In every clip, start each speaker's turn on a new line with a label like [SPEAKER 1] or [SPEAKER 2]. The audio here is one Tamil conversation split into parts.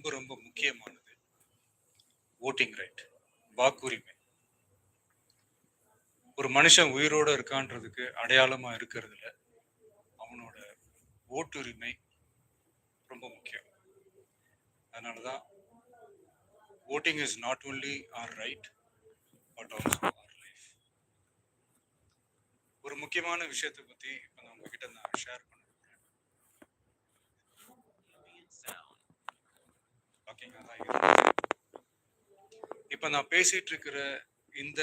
[SPEAKER 1] ரொம்ப ரொம்ப முக்கியமானது. ஓட்டிங் ரைட் வாக்குரிமை. ஒரு மனுஷன் உயிரோட இருக்கான்றதுக்கு அடையாளமா இருக்கிறதுல அவனோட ஓட்டுரிமை ரொம்ப முக்கியம். அதனாலதான் voting is not only our right but also our life ஒரு முக்கியமான விஷயத்தை பத்தி இப்போ நான் உங்ககிட்ட நான் ஷேர் பண்ண இப்ப நான் பேசிட்டு இருக்கிற இந்த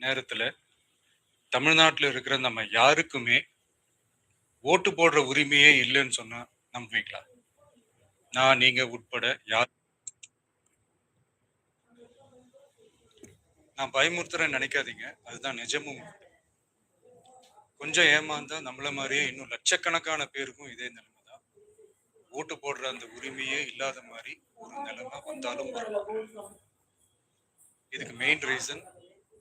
[SPEAKER 1] நேரத்துல தமிழ்நாட்டில் இருக்கிற நம்ம யாருக்குமே ஓட்டு போடுற உரிமையே இல்லைன்னு சொன்னா நம்புவீங்களா? நான் நீங்க உட்பட யார்? நான் பயமுறுத்துறேன்னு நினைக்காதீங்க. அதுதான் நிஜமும். கொஞ்சம் ஏமாந்தா நம்மள மாதிரியே இன்னும் லட்சக்கணக்கான பேருக்கும் இதே நிலைமை தான். ஓட்டு போடுற அந்த உரிமையே இல்லாத மாதிரி ஒரு நிலைமை வந்தாலும் வரும் இதுக்கு மெயின் ரீசன்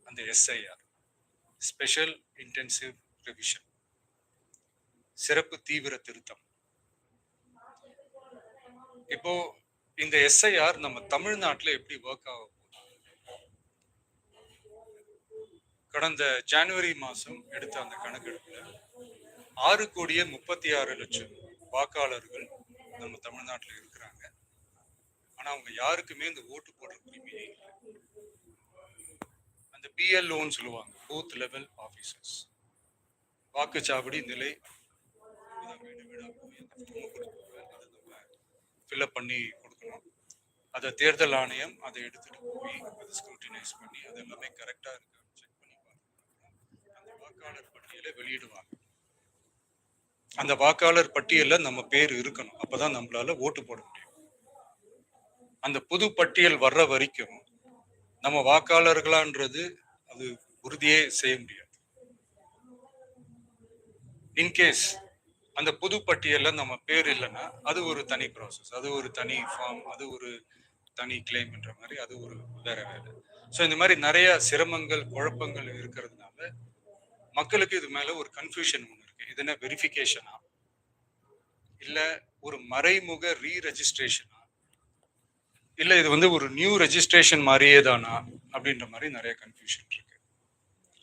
[SPEAKER 1] அந்த எஸ்ஐஆர் ஸ்பெஷல் இன்டென்சிவ் ரிவிஷன் சிறப்பு தீவிர திருத்தம். இப்போ இந்த எஸ்ஐஆர் நம்ம தமிழ்நாட்டில் எப்படி ஒர்க் ஆக கடந்த ஜனவரி மாதம் எடுத்த அந்த கணக்கெடுப்பில் ஆறு கோடியே முப்பத்தி ஆறு லட்சம் வாக்காளர்கள் நம்ம தமிழ்நாட்டில் இருக்கிறாங்க. ஆனால் அவங்க யாருக்குமே இந்த ஓட்டு போடுற உரிமையே இல்லை. பிஎல்ஓன்னு சொல்லுவாங்க. பூத் லெவல் ஆஃபீஸர்ஸ் வாக்குச்சாவடி நிலை. ஃபில்அப் பண்ணி கொடுக்கணும். அதை தேர்தல் ஆணையம் அதை எடுத்துட்டு போய் அதை ஸ்க்ரூட்டினைஸ் பண்ணி அது எல்லாமே கரெக்டாக இருக்கான்னு செக் பண்ணி அந்த வாக்காளர் பட்டியலை வெளியிடுவாங்க. அந்த வாக்காளர் பட்டியலில் நம்ம பேர் இருக்கணும். அப்பதான் நம்மளால ஓட்டு போட முடியும். அந்த புது பட்டியல் வர்ற வரைக்கும் நம்ம வாக்காளர்களான்றது அது உறுதியே செய்ய முடியாது. இன்கேஸ் அந்த புது பட்டியல்ல நம்ம பேர் இல்லைன்னா அது ஒரு தனி ப்ராசஸ் அது ஒரு தனி ஃபார்ம் அது ஒரு தனி கிளைம்ன்ற மாதிரி அது ஒரு வேற வேலை. ஸோ இந்த மாதிரி நிறைய சிரமங்கள் குழப்பங்கள் இருக்கிறதுனால மக்களுக்கு இது மேல ஒரு கன்ஃபியூஷன் ஒன்று இருக்கு. இது என்ன வெரிஃபிகேஷனா இல்ல ஒரு மறைமுக ரீ ரெஜிஸ்ட்ரேஷனா இல்ல இது வந்து ஒரு நியூ ரெஜிஸ்ட்ரேஷன் மாதிரியே தானா அப்படின்ற மாதிரி நிறைய கன்ஃபியூஷன் இருக்கு.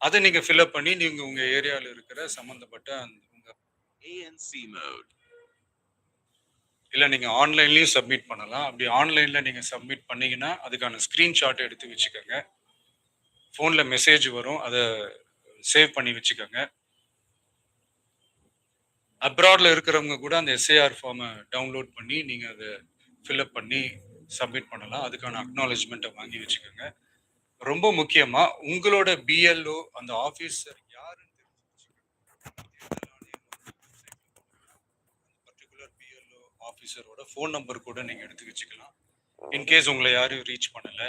[SPEAKER 1] அதை நீங்க ஃபில்அப் பண்ணி நீங்க உங்க ஏரியால இருக்கிற சம்பந்தப்பட்ட அந்த உங்க
[SPEAKER 2] ANC mode.
[SPEAKER 1] இல்ல நீங்க ஆன்லைன்லயும் சப்மிட் பண்ணலாம். அப்படி ஆன்லைன்ல நீங்க சப்மிட் பண்ணீங்கன்னா அதுக்கான ஸ்கிரீன்ஷாட் எடுத்து வச்சுக்கோங்க. ஃபோன்ல மெசேஜ் வரும். அதை சேவ் பண்ணி வச்சுக்கோங்க. அப்ராட்ல இருக்கிறவங்க கூட அந்த எஸ்ஏஆர் ஃபார்மை டவுன்லோட் பண்ணி நீங்க அதை ஃபில்அப் பண்ணி சப்மிட் பண்ணலாம். அதுக்கான அக்னாலேஜ்மெண்ட்டை வாங்கி வச்சுக்கோங்க. ரொம்ப முக்கியமா உங்களோட பிஎல்ஓ அந்த ஆஃபீஸர் யாருன்னு பர்டிகுலர் பிஎல்ஓ ஆஃபீஸரோட ஃபோன் நம்பர் கூட நீங்க எடுத்து வச்சுக்கலாம். இன்கேஸ் உங்களை யாரும் ரீச் பண்ணல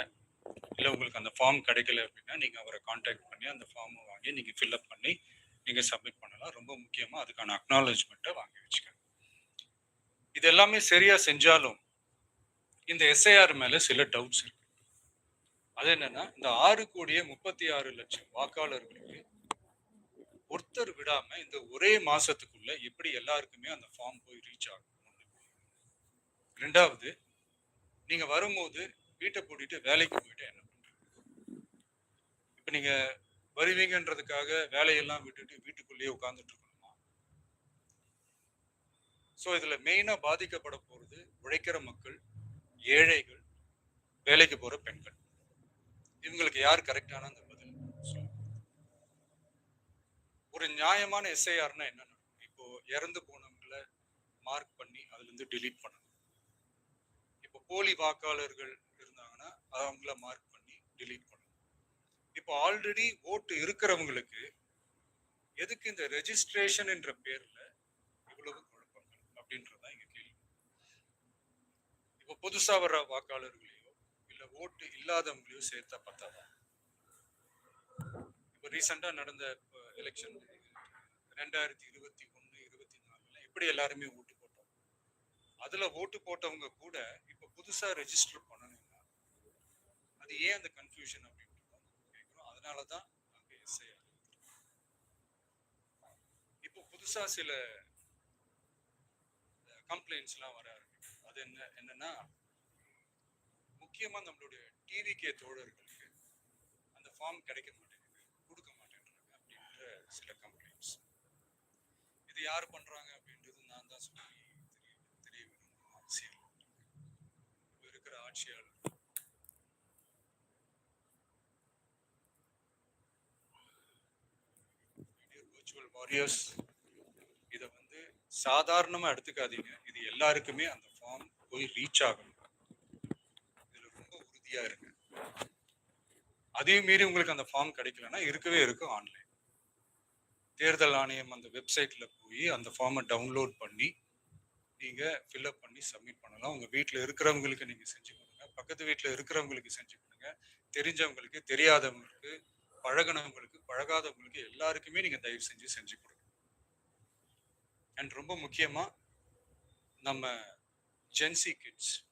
[SPEAKER 1] இல்லை உங்களுக்கு அந்த ஃபார்ம் கிடைக்கல அப்படின்னா நீங்க அவரை காண்டாக்ட் பண்ணி அந்த ஃபார்மை வாங்கி நீங்க ஃபில்அப் பண்ணி நீங்க சப்மிட் பண்ணலாம். ரொம்ப முக்கியமா அதுக்கான அக்னாலஜ்மெண்ட்டை வாங்கி வச்சுக்கோங்க. இது எல்லாமே சரியா செஞ்சாலும் இந்த எஸ்ஐஆர் மேல சில டவுட்ஸ் இருக்கு. அது என்னன்னா இந்த ஆறு கோடியே முப்பத்தி ஆறு லட்சம் வாக்காளர்களுக்கு ஒருத்தர் விடாம இந்த ஒரே மாசத்துக்குள்ள எப்படி எல்லாருக்குமே அந்த ஃபார்ம் போய் ரீச் ஆகும் ரெண்டாவது நீங்க வரும்போது வீட்டை பூட்டிட்டு வேலைக்கு போயிட்டு என்ன பண்றீங்க இப்ப நீங்க வருவீங்கன்றதுக்காக வேலையெல்லாம் விட்டுட்டு வீட்டுக்குள்ளேயே உட்கார்ந்துட்டு இருக்கணுமா? சோ இதுல மெயினா பாதிக்கப்பட போறது உழைக்கிற மக்கள் ஏழைகள் வேலைக்கு போற பெண்கள். இவங்களுக்கு யார் கரெக்டான அந்த பதில் ஒரு நியாயமான எஸ்ஐஆர்னா என்ன நடக்கும்? இப்போ இறந்து போனவங்கள மார்க் பண்ணி அதுல இருந்து டிலீட் பண்ணணும். இப்போ போலி வாக்காளர்கள் இருந்தாங்கன்னா அவங்கள மார்க் பண்ணி டிலீட் பண்ணணும். இப்போ ஆல்ரெடி ஓட்டு இருக்கிறவங்களுக்கு எதுக்கு இந்த ரெஜிஸ்ட்ரேஷன் என்ற பேர்ல இவ்வளவு குழப்பங்கள் அப்படின்றதுதான் இங்க கேள்வி. இப்போ புதுசா வர்ற வாக்காளர்கள் ஓட்டு இல்லாதவங்களையும் சேர்த்தா பத்தாதா இப்போ ரீசெண்டாக நடந்த எலெக்ஷன் ரெண்டாயிரத்தி இருபத்தி ஒன்று இருபத்தி நாலுல எப்படி எல்லாருமே ஓட்டு போட்டோம்? அதில் ஓட்டு போட்டவங்க கூட இப்போ புதுசாக ரெஜிஸ்டர் பண்ணணும்னா அது ஏன் அந்த கன்ஃபியூஷன் அப்படின்ட்டு தான் அதனால தான் அங்க எஸ்ஐ இப்போ புதுசாக சில கம்ப்ளைண்ட்ஸ்லாம் வர ஆரம்பிக்கும் அது என்ன என்னன்னா முக்கியமாக நம்மளுடைய டிவிகே தோழர்களுக்கு அந்த ஃபார்ம் கிடைக்க மாட்டேங்குது கொடுக்க மாட்டேன்றாங்க அப்படின்ற சில கம்ப்ளைண்ட்ஸ் இது யார் பண்ணுறாங்க அப்படின்றது நான் தான் சொல்லி தெரிய தெரிய விரும்பும் அவசியம் இப்போ இருக்கிற ஆட்சியாளர். விர்ச்சுவல் வாரியர்ஸ் இதை வந்து சாதாரணமாக எடுத்துக்காதீங்க. இது எல்லாருக்குமே அந்த ஃபார்ம் போய் ரீச் ஆகணும். ரொம்ப இருங்க அதையும் மீறி உங்களுக்கு அந்த ஃபார்ம் கிடைக்கலன்னா இருக்கவே இருக்கும் ஆன்லைன் தேர்தல் ஆணையம் அந்த வெப்சைட்ல போய் அந்த ஃபார்மை டவுன்லோட் பண்ணி நீங்க ஃபில்அப் பண்ணி சப்மிட் பண்ணலாம். உங்க வீட்டில் இருக்கிறவங்களுக்கு நீங்க செஞ்சு கொடுங்க. பக்கத்து வீட்டில் இருக்கிறவங்களுக்கு செஞ்சு கொடுங்க. தெரிஞ்சவங்களுக்கு தெரியாதவங்களுக்கு பழகுனவங்களுக்கு பழகாதவங்களுக்கு எல்லாருக்குமே நீங்க தயவு செஞ்சு செஞ்சு கொடுங்க. அண்ட் ரொம்ப முக்கியமா நம்ம ஜென்சி கிட்ஸ்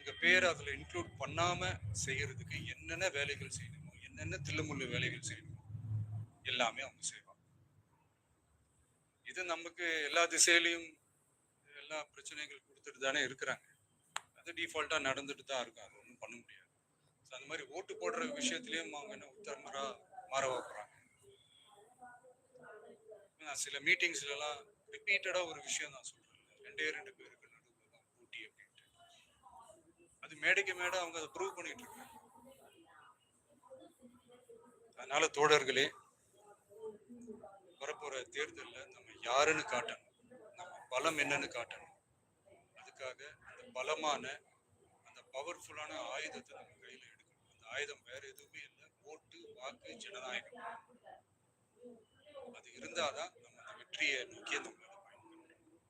[SPEAKER 1] உங்கள் பேரை அதில் இன்க்ளூட் பண்ணாமல் செய்யறதுக்கு என்னென்ன வேலைகள் செய்யணுமோ என்னென்ன தில்லுமுள்ளு வேலைகள் செய்யணுமோ எல்லாமே அவங்க செய்வாங்க. இது நமக்கு எல்லா திசையிலையும் எல்லா பிரச்சனைகள் கொடுத்துட்டு தானே இருக்கிறாங்க. அது டிஃபால்ட்டாக நடந்துட்டு தான் இருக்கும். அது ஒன்றும் பண்ண முடியாது. ஸோ அந்த மாதிரி ஓட்டு போடுற விஷயத்துலயும் அவங்க என்ன உத்தரமரா மாற வைக்கிறாங்க. நான் சில மீட்டிங்ஸ்ல ரிப்பீட்டடாக ஒரு விஷயம் நான் சொல்கிறேன் ரெண்டே ரெண்டு பேர் அது மேடைக்கு மேடை அவங்க அதை ப்ரூவ் பண்ணிட்டு இருக்காங்க. அதனால தோழர்களே வரப்போற தேர்தலில் நம்ம யாருன்னு காட்டணும். நம்ம பலம் என்னன்னு காட்டணும். அதுக்காக அந்த பலமான அந்த பவர்ஃபுல்லான ஆயுதத்தை நம்ம கையில் எடுக்கணும். அந்த ஆயுதம் வேற எதுவுமே இல்லை. ஓட்டு வாக்கு ஜனநாயகம். அது இருந்தாதான் நம்ம அந்த வெற்றியை நோக்கி நம்மளால பயணிக்க முடியும்.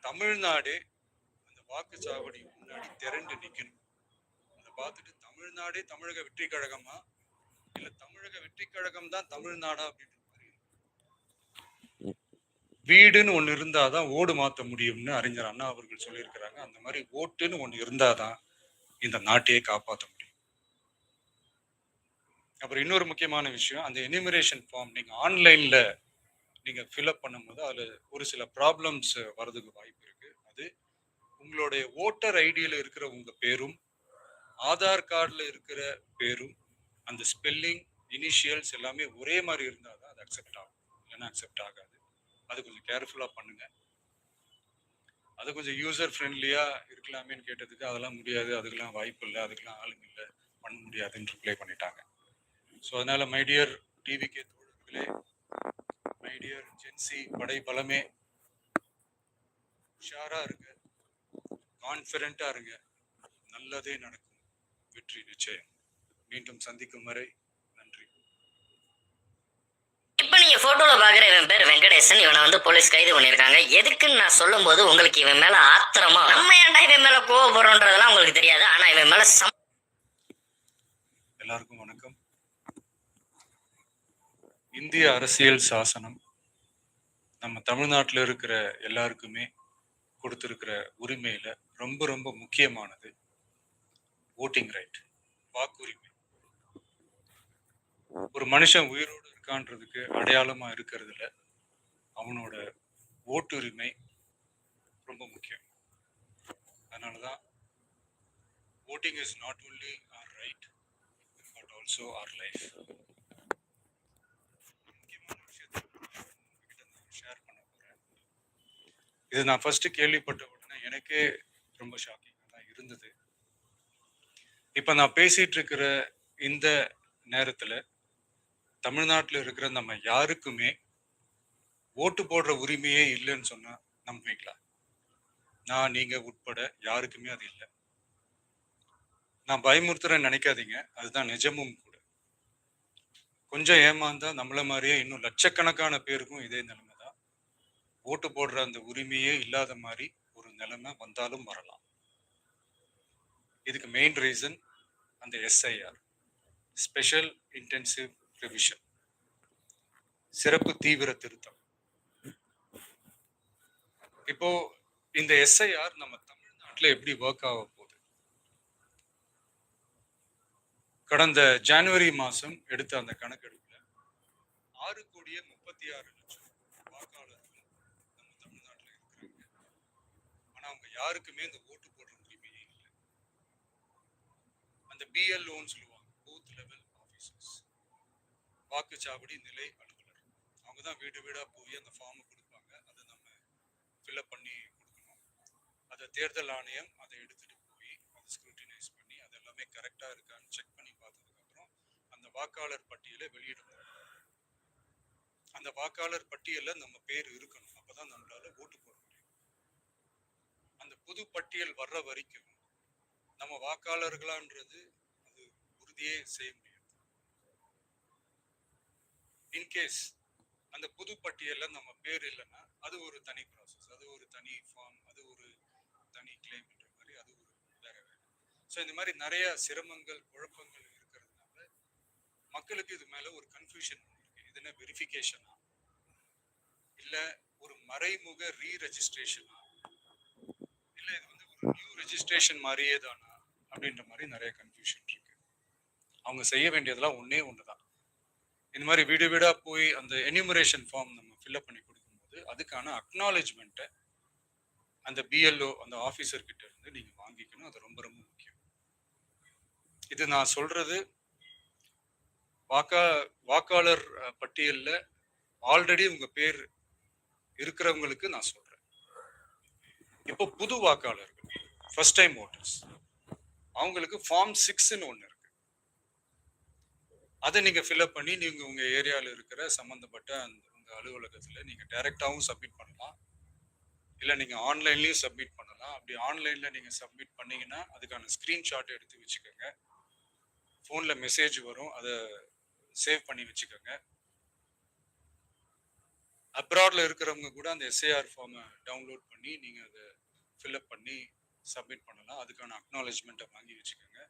[SPEAKER 1] தமிழ்நாடே வாக்கு சாவடி முன்னாடி திரண்டு நிற்கணும் அதை பார்த்துட்டு தமிழ்நாடே தமிழக வெற்றி கழகமா இல்ல தமிழக வெற்றி கழகம் தான் தமிழ்நாடா அப்படின்ற மாதிரி வீடுன்னு ஒண்ணு இருந்தாதான் ஓடு மாத்த முடியும்னு அறிஞர் அண்ணா அவர்கள் சொல்லியிருக்கிறாங்க. அந்த மாதிரி ஓட்டுன்னு ஒண்ணு இருந்தாதான் இந்த நாட்டையே காப்பாற்ற முடியும். அப்புறம் இன்னொரு முக்கியமான விஷயம் அந்த எனிமரேஷன் ஃபார்ம் நீங்க ஆன்லைன்ல நீங்க ஃபில்அப் பண்ணும்போது அதுல ஒரு சில ப்ராப்ளம்ஸ் வர்றதுக்கு வாய்ப்பு இருக்கு. அது உங்களுடைய ஓட்டர் ஐடியில் இருக்கிற உங்க பேரும் ஆதார் கார்டில் இருக்கிற பேரும் அந்த ஸ்பெல்லிங் இனிஷியல்ஸ் எல்லாமே ஒரே மாதிரி இருந்தால் தான் அது அக்செப்ட் ஆகும். இல்லைன்னா அக்செப்ட் ஆகாது. அது கொஞ்சம் கேர்ஃபுல்லாக பண்ணுங்க. அது கொஞ்சம் யூசர் ஃப்ரெண்ட்லியாக இருக்கலாமேன்னு கேட்டதுக்கு அதெல்லாம் முடியாது. அதுக்கெல்லாம் வாய்ப்பு இல்லை. அதுக்கெல்லாம் ஆளுங்க இல்லை. பண்ண முடியாதுன்னு ரிப்ளை பண்ணிட்டாங்க. ஸோ அதனால மைடியர் டிவிகே தோழர்களே மைடியர் ஜென்சி படை பலமே உஷாரா இருக்குது கான்ஃபிடென்ட்டா இருங்க. நல்லதே நடக்கும். வெற்றி நிச்சயம். மீண்டும் சந்திக்கும் வரை நன்றி.
[SPEAKER 3] இப்ப நீங்க போட்டோல பாக்குற இவன் பேர் வெங்கடேசன். இவனை வந்து போலீஸ் கைது பண்ணிருக்காங்க எதுக்குன்னு நான் சொல்லும் போது உங்களுக்கு இவன் மேல ஆத்திரமா நம்ம ஏன்டா இவன் மேல கோவப்படுறோன்றதெல்லாம் உங்களுக்கு தெரியாது. ஆனா இவன் மேல சம்
[SPEAKER 1] எல்லாருக்கும் வணக்கம். இந்திய அரசியல் சாசனம் நம்ம தமிழ்நாட்டில் இருக்கிற எல்லாருக்குமே கொடுத்துருக்கிற உரிமையில ரொம்ப ரொம்ப முக்கியமானது ஓட்டிங் ரைட் வாக்குரிமை. ஒரு மனுஷன் உயிரோடு இருக்கான்றதுக்கு அடையாளமா இருக்கிறதுல அவனோட ஓட்டுரிமை ரொம்ப முக்கியம். அதனாலதான் voting is not only our right but also our life முக்கியமான விஷயத்தை உங்ககிட்ட நான் ஷேர் பண்ண போறேன் இது நான் ஃபர்ஸ்ட் கேள்விப்பட்ட உடனே எனக்கே ரொம்ப ஷாக்கிங்காக தான் இருந்தது. இப்போ நான் பேசிட்டு இருக்கிற இந்த நேரத்தில் தமிழ்நாட்டில் இருக்கிற நம்ம யாருக்குமே ஓட்டு போடுற உரிமையே இல்லைன்னு சொன்னா நம்புவீங்களா? நான் நீங்க உட்பட யாருக்குமே அது இல்லை. நான் பயமுறுத்துறேன்னு நினைக்காதீங்க. அதுதான் நிஜமும் கூட. கொஞ்சம் ஏமாந்தா நம்மள மாதிரியே இன்னும் லட்சக்கணக்கான பேருக்கும் இதே நிலைமை ஓட்டு போடுற அந்த உரிமையே இல்லாத மாதிரி ஒரு நிலைமை வந்தாலும் வரலாம். இதுக்கு மெயின் ரீசன் அந்த எஸ்ஐஆர் ஸ்பெஷல் இன்டென்சிவ் ரிவிஷன் சிறப்பு தீவிர திருத்தம். இப்போ இந்த எஸ்ஐஆர் நம்ம தமிழ்நாட்டில் எப்படி ஒர்க் ஆக போகுது? கடந்த ஜனவரி மாதம் எடுத்த அந்த கணக்கெடுப்பில் ஆறு கோடியே முப்பத்தி ஆறு லட்சம் வாக்காளர்கள் நம்ம தமிழ்நாட்டுல இருக்கிறாங்க ஆனா அவங்க யாருக்குமே இந்த ஓட்டு போடுற உரிமையே இல்லை. அந்த பிஎல்ஓன்னு சொல்லுவாங்க பூத் லெவல் ஆஃபீஸர்ஸ் வாக்குச்சாவடி நிலை அலுவலர். அவங்க தான் வீடு வீடா போய் அந்த ஃபார்மை கொடுப்பாங்க. அதை நம்ம ஃபில்அப் பண்ணி கொடுக்கணும். அதை தேர்தல் ஆணையம் அதை எடுத்துட்டு போய் அதை ஸ்க்ரூட்டினைஸ் பண்ணி அது எல்லாமே கரெக்டாக இருக்கான்னு செக் பண்ணி பார்த்ததுக்கப்புறம் அந்த வாக்காளர் பட்டியலை வெளியிடணும். அந்த வாக்காளர் பட்டியலில் நம்ம பேர் இருக்கணும். அப்பதான் நம்மளால ஓட்டு போட அந்த புது பட்டியல் வர்ற வரைக்கும் நம்ம வாக்காளர்களான்றது அது உறுதியே செய்ய முடியாது. இன்கேஸ் அந்த புது பட்டியல்ல நம்ம பேர் இல்லைன்னா அது ஒரு தனி ப்ராசஸ் அது ஒரு தனி ஃபார்ம் அது ஒரு தனி கிளைம்ன்ற மாதிரி அது ஒரு வேற வேலை. ஸோ இந்த மாதிரி நிறைய சிரமங்கள் குழப்பங்கள் இருக்கிறதுனால மக்களுக்கு இது மேல ஒரு கன்ஃபியூஷன் இருக்கு. இது என்ன வெரிஃபிகேஷனா இல்லை ஒரு மறைமுக ரீ ரெஜிஸ்ட்ரேஷனா இல்ல இது வந்து ஒரு நியூ ரெஜிஸ்ட்ரேஷன் மாதிரியே தானா அப்படின்ற மாதிரி நிறைய கன்ஃபியூஷன் இருக்கு. அவங்க செய்ய வேண்டியதெல்லாம் ஒன்னே ஒண்ணுதான். இந்த மாதிரி வீடு வீடா போய் அந்த எனிமரேஷன் ஃபார்ம் நம்ம ஃபில்அப் பண்ணி கொடுக்கும்போது அதுக்கான அக்னாலேஜ்மெண்ட்டை அந்த பிஎல்ஓ அந்த ஆஃபீஸர் கிட்ட இருந்து நீங்க வாங்கிக்கணும். அது ரொம்ப ரொம்ப முக்கியம். இது நான் சொல்றது வாக்கா வாக்காளர் பட்டியலில் பட்டியல்ல ஆல்ரெடி உங்க பேர் இருக்கிறவங்களுக்கு நான் சொல்றேன். இப்போ புது வாக்காளர்கள். ஃபர்ஸ்ட் டைம் ஓட்டர்ஸ் அவங்களுக்கு ஃபார்ம் சிக்ஸ்ன்னு ஒன்று இருக்கு. அதை நீங்கள் ஃபில்அப் பண்ணி நீங்கள் உங்கள் ஏரியாவில் இருக்கிற சம்மந்தப்பட்ட அந்த உங்கள் அலுவலகத்தில் நீங்கள் டைரெக்டாகவும் சப்மிட் பண்ணலாம். இல்லை நீங்கள் ஆன்லைன்லேயும் சப்மிட் பண்ணலாம். அப்படி ஆன்லைனில் நீங்கள் சப்மிட் பண்ணீங்கன்னா அதுக்கான ஸ்க்ரீன்ஷாட் எடுத்து வச்சுக்கோங்க. ஃபோனில் மெசேஜ் வரும். அதை சேவ் பண்ணி வச்சுக்கோங்க. அப்ராட்ல இருக்கிறவங்க கூட அந்த எஸ்ஏஆர் ஃபார்மை டவுன்லோட் பண்ணி நீங்க அதை ஃபில்அப் பண்ணி சப்மிட் பண்ணலாம். அதுக்கான அக்னாலேஜ்மெண்ட்டை வாங்கி வச்சுக்கோங்க.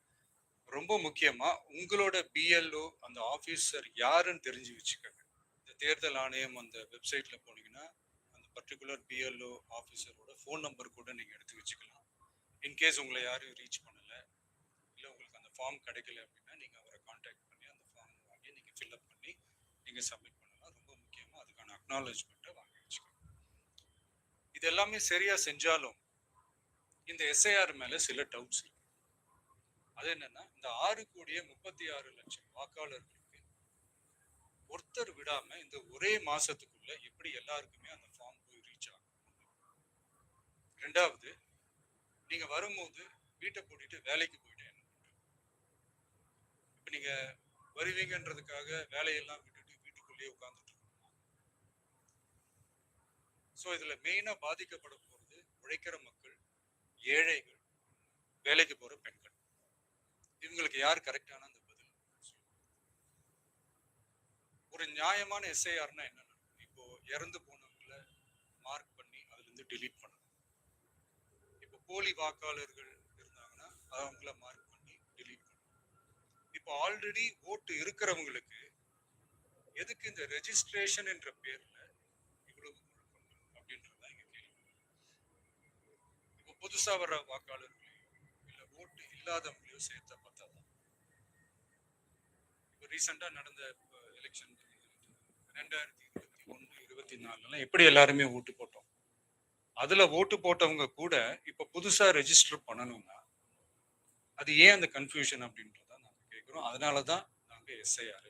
[SPEAKER 1] ரொம்ப முக்கியமா உங்களோட பிஎல்ஓ அந்த ஆஃபீஸர் யாருன்னு தெரிஞ்சு வச்சுக்கோங்க. இந்த தேர்தல் ஆணையம் அந்த வெப்சைட்ல போனீங்கன்னா அந்த பர்டிகுலர் பிஎல்ஓ ஆஃபீஸரோட ஃபோன் நம்பர் கூட நீங்க எடுத்து வச்சுக்கலாம். இன்கேஸ் உங்களை யாரும் ரீச் பண்ணல இல்லை உங்களுக்கு அந்த ஃபார்ம் கிடைக்கல அப்படின்னா நீங்க அவரை காண்டாக்ட் பண்ணி அந்த ஃபார்ம் வாங்கி நீங்க ஃபில்அப் பண்ணி நீங்க சப்மிட் பண்ணலாம் ரொம்ப முக்கியமா அதுக்கான அக்னாலஜ்மெண்ட்டை வாங்கி வச்சுக்கணும். இது எல்லாமே சரியா செஞ்சாலும் இந்த எஸ்ஐஆர் மேல சில டவுட்ஸ் இருக்கு. அது என்னன்னா இந்த ஆறு கோடியே முப்பத்தி ஆறு லட்சம் வாக்காளர்களுக்கு ஒருத்தர் விடாம இந்த ஒரே மாசத்துக்குள்ள எப்படி எல்லாருக்குமே அந்த ஃபார்ம் போய் ரீச் ஆகும். ரெண்டாவது நீங்க வரும்போது வீட்டை பூட்டிட்டு வேலைக்கு போயிட்டு என்ன பண்றது இப்ப நீங்க வருவீங்கன்றதுக்காக வேலையெல்லாம் விட்டுட்டு வீட்டுக்குள்ளேயே உட்காந்து ஸோ இதில் மெயினாக பாதிக்கப்பட போகிறது உழைக்கிற மக்கள் ஏழைகள் வேலைக்கு போகிற பெண்கள். இவங்களுக்கு யார் கரெக்டான அந்த பதில்? ஒரு நியாயமான எஸ்ஐஆர்னா என்னென்ன இப்போ இறந்து போனவங்கள மார்க் பண்ணி அதுலேருந்து டிலீட் பண்ணணும். இப்போ போலி வாக்காளர்கள் இருந்தாங்கன்னா அவங்கள மார்க் பண்ணி டிலீட் பண்ணணும். இப்போ ஆல்ரெடி ஓட்டு இருக்கிறவங்களுக்கு எதுக்கு இந்த ரெஜிஸ்ட்ரேஷன் என்ற பேர் இவ்வளவு குழப்பங்கள் அப்படின்றதுதான் இங்க கேள்வி இப்போ புதுசா வர்ற வாக்காளர்களையும் இல்ல ஓட்டு இல்லாதவங்களையும் சேர்த்த பார்த்தா இப்போ ரீசெண்டா நடந்த எலெக்ஷன் ரெண்டாயிரத்தி இருபத்தி ஒன்று இருபத்தி நாலுலாம் எப்படி எல்லாருமே ஓட்டு போட்டோம்? அதுல ஓட்டு போட்டவங்க கூட இப்ப புதுசா ரெஜிஸ்டர் பண்ணணும்னா அது ஏன் அந்த கன்ஃபியூஷன் அப்படின்றத நாங்க கேட்கிறோம் அதனாலதான் நாங்க எஸ்ஐஆர்